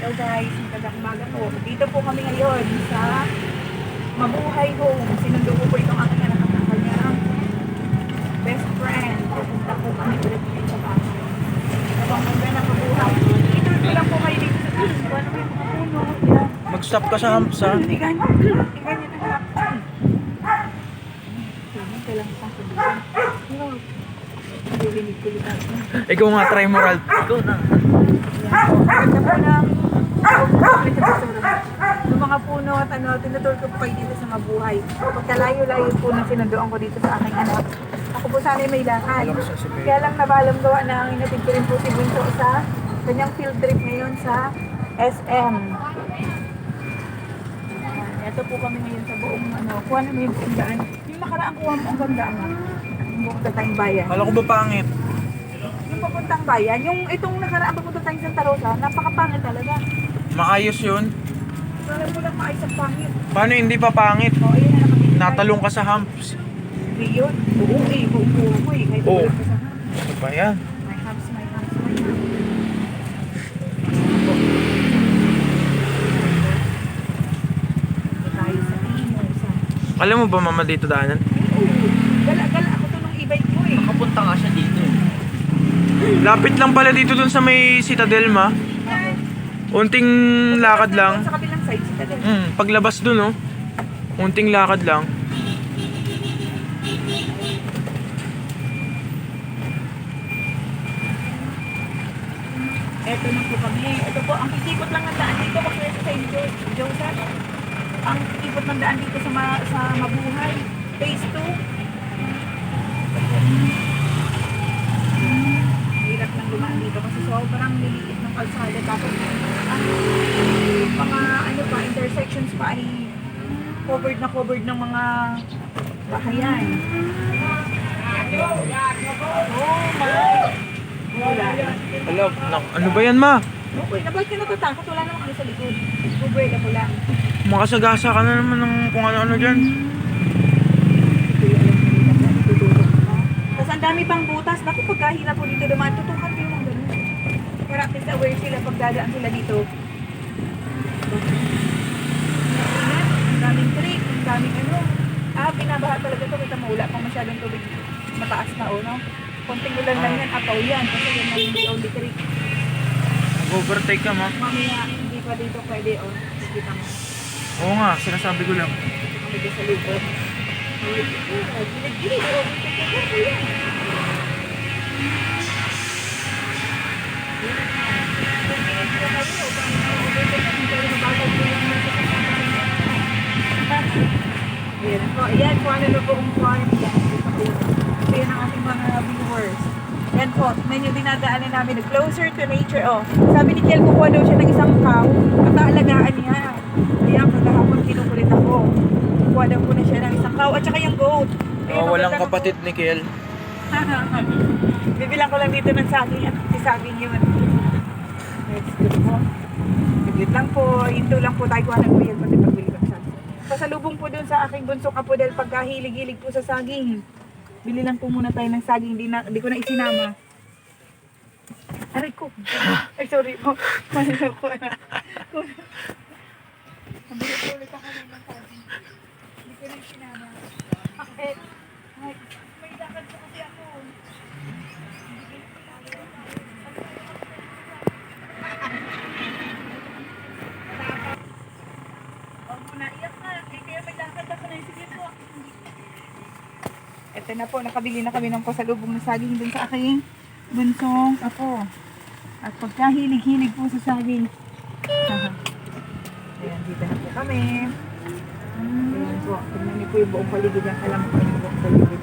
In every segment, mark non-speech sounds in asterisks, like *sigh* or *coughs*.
Hello guys, magandang umaga po. Dito po kami ngayon sa Mabuhay Home. Sinundo ko po itong aking anak at ang kanyang best friend. Pupunta po kami ulit ngayon sa bahay. Habang ganda ng mabuhay. Ito ko lang po kayo dito sa taas. Kung ano may mga puno. Mag-stop ka sa hamsa. Tingnan nyo. Tingnan nyo na lang. Tingnan ko lang sa sabihin. Aso. Ikaw nga, try mo, Ralph. Ikaw na. Ganda po ng yung mga puno at ano, tinutur ko kayo dito sa mabuhay. Pagkalayo-layo po ng sinundoan ko dito sa aking anak. Ako po sana may lakad. Kaya lang nabalam gawa na ang inatid ko rin po si Bunso sa kanyang field trip ngayon sa SM. Ito po kami ngayon sa buong ano, kuha na mo yung buong daan. Yung nakaraan kuha mo ang ganda nga. Yung buong tatayong bayan. Kala ko ba pangit? Yung papuntang bayan, yung itong nakaraan papunta tayong Santa Rosa, napakapangit talaga. Maayos yun. Alam mo lang maayos ang pangit. Paano hindi pa pangit? O, ayun na. Natalong ka sa humps. Hindi yun. Oo eh, buo ko eh. Kahit Oo. pa sa hams. Ano ba yan? Dito tayo sa Tino, sa... Alam mo ba, mama, dito daanan? Oo, gala-gala ako to nung e-bike ko eh. Nakapunta nga siya dito. Lapit lang pala dito dun sa may Citadel, ma. Unting lakad lang. Sa kabilang side, si Tadel. Hmm, paglabas dun, oh. Unting lakad lang. Eto na po kami. Ito po, ang kikipot lang ng daan dito kasi sa St. Jo- Joseph. Ang kikipot ng daan dito sa, ma- sa Mabuhay. Phase 2. Hirap lang dumaan dito kasi sobrang liliit ng kalsada. Tapos ang mga ano pa, intersections pa ay covered na covered ng mga bahayan. Oh my! Wala. Hello, nak ano ba yan, ma? Okay, na ba't ka natatakot? Wala namang ano sa likod. Bubuhay ako lang. Makasagasa ka na naman ng kung ano-ano dyan. Ko. Tapos ang dami pang butas. Naku, pagkahila po dito dumaan, tutukan kayo least aware sila pag dadaan sila dito. Ingat, ang daming creek, ang daming ano. Ah, binabaha talaga ito. Kita mo, wala pang masyadong tubig. Mataas na, oh, no? Konting ulan lang yan, apaw yan. Kasi yan na yung only creek. Mag-overtake ka, ma. Mamaya, hindi pa dito pwede, oh. Kita mo. Oo nga, sinasabi ko lang. Kami dito sa likod. Gilid-gilid, oh. Dito yan. Ayan po, ayan po, ano na po ang farm yan. Ayan ang ating mga viewers. Yan po, medyo dinadaanan namin na closer to nature. Oh, sabi ni Kiel, kukuha daw siya ng isang cow at aalagaan niya. Kaya kagahapon kinukulit ako. Kukuha daw po na siya ng isang cow at saka yung goat. Ayun, Oh, ang walang kapatid ni Kiel. *laughs* Bibilang ko lang dito ng saging yun. Let's go po. Saglit lang po. Hinto lang po tayo kuha ng kuya pati pagbili ng saging. Pasalubong po dun sa aking bunso kapo dahil pagkahilig-hilig po sa saging. Bili lang po muna tayo ng saging. Di, na, di ko na isinama. Aray ko. Ay, sorry po. Mali na po. Nabili ulit ako ng saging. Hindi ko na isinama. Bakit? Ay, may lakad po na. Eh, kaya may lakad ako na sige po. Ito na po, nakabili na kami ng pasalubong na saging dun sa aking bunsong ako. At pagkahilig-hilig po sa saging. *laughs* Ayan, dito na po kami. Ayan po, tingnan niyo po yung buong paligid. Ang alam ko yung buong paligid.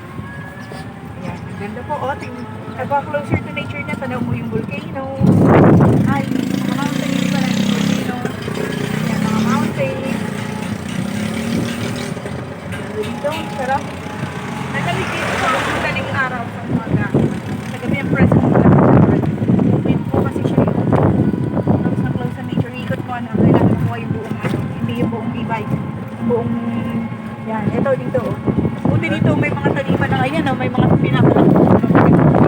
Ayan, ganda po. O, tingnan. Aba, closer to nature na. Tanaw mo yung volcano. Ay, mga mountain. Pala yung volcano. Ayan, mga mountain. Dito, sarap. Nagalig dito sa madaling araw sa umaga. Sa gabi ang present ko lang sa Wind po kasi siya yung close na close sa nature. Ikot mo na. Kailangan mo yung buong ano. Hindi yung buong e-bike. Buong yan. Ito dito. oh. Buti dito may mga taniman na ayan. Oh, may mga pinakalak.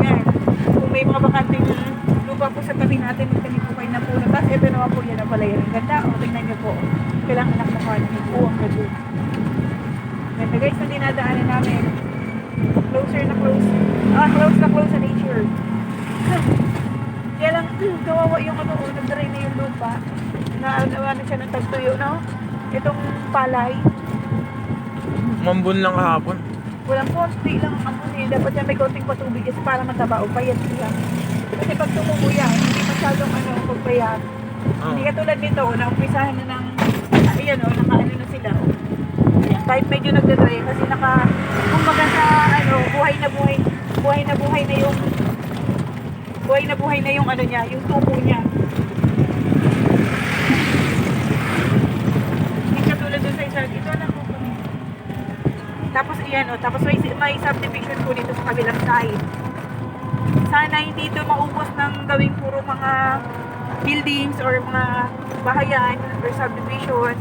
Yan. Kung may mga bakanting lupa po sa tabi natin, magtanim po kayo na puno. Tapos ito naman po yan ang pala yan. Ang ganda. O, tingnan niyo po. Kailangan anak na ang gado. Ganda guys na dinadaanan namin. Closer na close. Ah, close na close sa nature. Kaya lang, *clears throat* kawawa yung ano, oh, nag-drain na yung lupa. Na, na siya ng tagtuyo, no? Itong palay. Mambun lang kahapon. Walang konti lang ang amoy. eh. Dapat yan may konting patubig kasi para mataba o payat siya. Kasi pag tumubo yan, hindi masyadong ano, pagpayat. Oh. Hindi katulad nito, naumpisahan na ng, ayan o, nakaano na sila. Kahit medyo nagdadry kasi naka, kumbaga sa ano, buhay na buhay, buhay na buhay na yung, buhay na buhay na yung ano niya, yung tubo niya. Hindi katulad dun sa isa, ito po kami. Tapos iyan o, tapos may, may subdivision po dito sa kabilang side. Sana hindi ito maubos ng gawing puro mga buildings or mga bahayan or subdivision.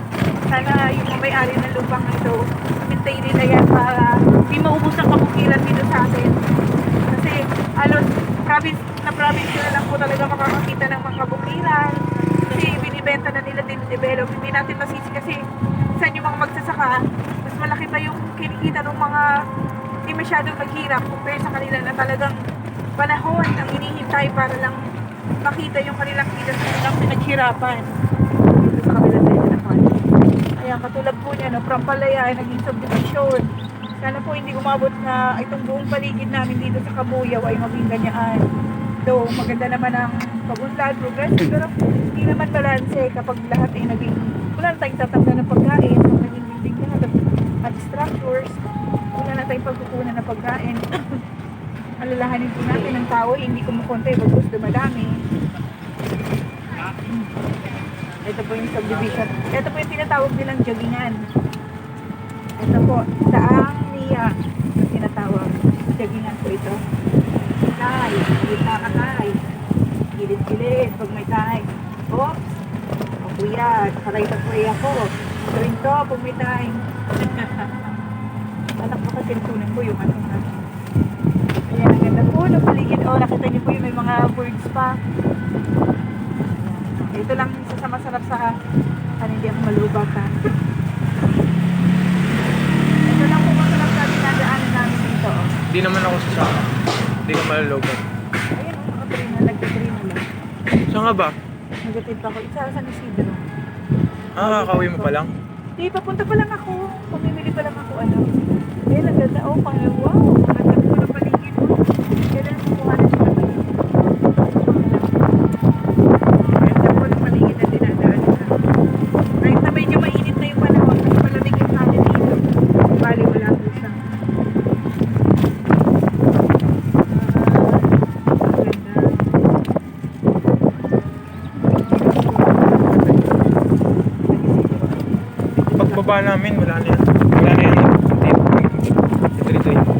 Sana yung may-ari ng lupang ito, maintain nila yan para hindi maubos ang kabukiran dito sa atin. Kasi halos province na province na lang po talaga makakakita ng mga kabukiran. Kasi binibenta na nila din develop. Hindi natin masisi kasi saan yung mga magsasaka, mas malaki pa yung kinikita ng mga hindi masyadong maghirap compare sa kanila na talagang panahon ang hinihintay para lang makita yung kanilang kita sa kanilang pinaghirapan dito sa kabilang side naman. Kaya katulad po niya, no, from Palaya ay naging subdivision. Sana po hindi umabot na itong buong paligid namin dito sa Kabuyaw ay maging ganyan. Though maganda naman ang pagunlad, progressive, pero hindi naman balanse kapag lahat ay naging, wala na tayong tatamnan ng pagkain, kung naging building lahat at, structures, wala na tayong pagkukunan ng pagkain. *coughs* alalahanin po natin ng tao, eh, hindi kumukonte, bagos dumadami. Ito po yung subdivision. Ito po yung tinatawag nilang jogingan. Ito po, daang niya tinatawag. Jogingan po ito. Tay, gilid na ka tay. Gilid-gilid, pag may tay. Oops, ako yan. Karay na po ako. Ito rin to, pag may time. *laughs* Anak ko kasi tunan ko yung ano na. Ayan, ang ganda po ng paligid. Oh, nakita niyo po yung may mga birds pa. Ito lang isa sa masarap sa ano, hindi ako malubak ha. Ito lang po masarap sa dinadaanan namin dito. oh. Hindi naman ako sasama. Hindi ka malalogan. Ayun, oh, nakatrina, nagtitrina lang. Saan nga ba? Nagatid pa ako. Isa sa Isidro. Ah, kakauwi mo pa lang? Di, papunta pa lang ako. Pumimili pa lang ako, ano. Ayun, ang ganda. Oh, pang wow. Ang ganda po ng paligid. Oh. Kailan kumuha na siya ng paligid. Ganda po ng paligid na dinadaanan namin. Kahit na medyo mainit na yung panahon, mas malamig yung natin dito. Bali, wala po siya. Ah, ganda. Pagbaba namin, wala na yan. Wala na yan. Ito, ito, ito.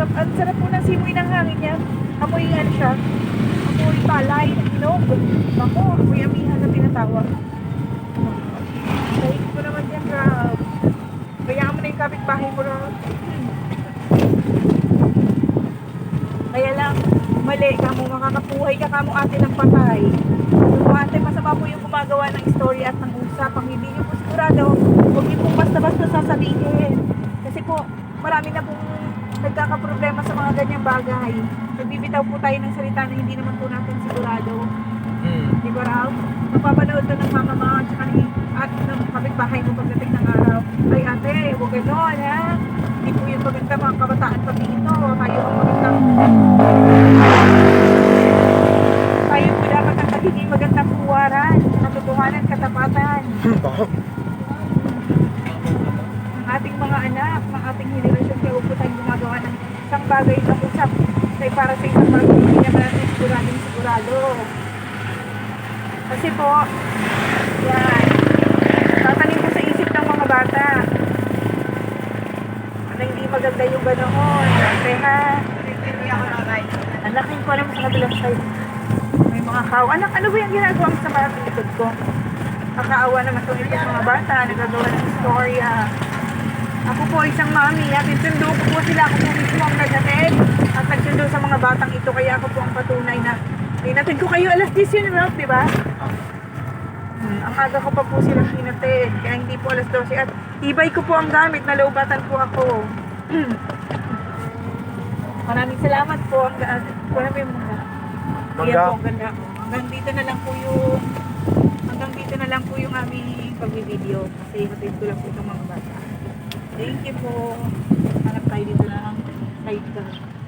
Ang sarap- po ng simoy ng hangin niya. Amoy ano siya. Amoy palay. Inog. Bako. Amoy amihan na tinatawag. Kahit ko naman yan, Rob. Kaya mo na yung kapitbahay mo, Rob. Kaya lang, mali ka mo, makakapuhay ka kamo ate ng patay. So, ate, masama po yung gumagawa ng story at ng usapang hindi niyo po sigurado, huwag niyo pong basta-basta sasabihin. Kasi po, marami na pong nagkakaproblema sa mga ganyang bagay. Nagbibitaw po tayo ng salita na hindi naman po natin sigurado. Hmm. Di ba raw? Napapanood to ng mama mo at saka ni at ng kapitbahay mo pagdating ng araw. Ay ate, huwag ganon ha. Hindi po yung maganda mga kabataan pati ito. Tayo ang magandang tayo po dapat ang nagiging magandang puwaran, katotohanan, katapatan. Baka. Ang ating mga anak, ng ating henerasyon, kaya huwag po tayong gumagawa ng isang bagay na usap ay para sa isang bagay hindi naman natin siguradong sigurado. Kasi po, yan, tatanim po sa isip ng mga bata. Na hindi maganda yung ganoon. Ate ha, ang laking ko naman sa kabilang side. May mga kao. Anak, ano ba yung ginagawa mo sa mga likod ko? Nakakaawa naman itong mga bata, nagagawa ng istorya. Ako po isang mami at sundo ko po sila. Ako po mismo ang naghatid at nagsundo sa mga batang ito. Kaya ako po ang patunay na pinatid ko kayo alas 10 yun, Ralph, di ba? Hmm, ang aga ko pa po silang pinatid. Kaya hindi po alas 12. At ibay ko po ang gamit. Nalaubatan po ako. *clears throat* Maraming salamat po. Ang gaan. Wala mo yung mga. Mangga. Po, ganda. Hanggang dito na lang po yung hanggang dito na lang po yung aming pag-video. Kasi hatid ko lang po itong mga bata. Thank you po. Hanap tayo dito ng sidecar.